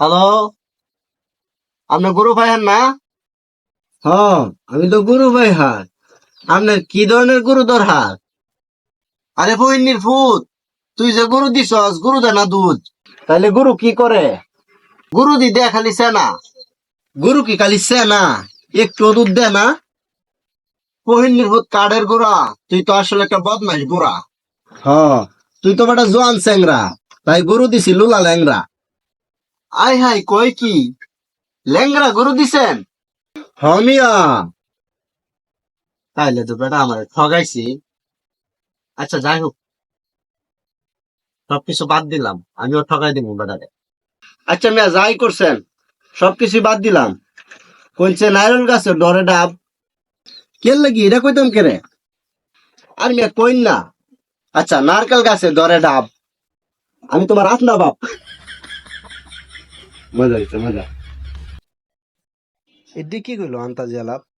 Hello? আপনি গরু ভাইয়ের না? হ্যাঁ আমি তো গুরু ভাই হাট আপনার কি ধরনের গুরু দরকার? আরে বইনির ফুট তুই যে গরু দিছস গরু দে না দুধ। তাহলে গুরু কি করে? গরু দি দে খালি সেনা। গুরু কি খালি সে না একটু দুধ দে না। বহিনীর ফুট কাঠের গোড়া তুই তো আসলে একটা বদমাইশ গোড়া। হ্যাঁ তুই তো বেটা জোয়ান স্যাংরা তাই গরু দিছি লুলা ল্যাংরা আই হাই কই কি? লেঙ্গরা গরু দিছেন? হমিয়া তাইলে তো বেটা আমার ঠগাইছি। আচ্ছা যাই হোক। সবকিছু বাদ দিলাম। আমিও ঠগাই দিব বেটারে। আচ্ছা মিয়া যাই করছেন। সবকিছু বাদ দিলাম। কইছে নাইরন গাছের ডরে ডাব। কে লাগি? এটা কইতাম কেরে আর মিয়া কইন না। আচ্ছা নারকেল গাছে ডরে ডাব। আমি তোমার আপনা বাপ। মজা হইছে মজা। এদিকে কইলো আন্তাজি আলাপ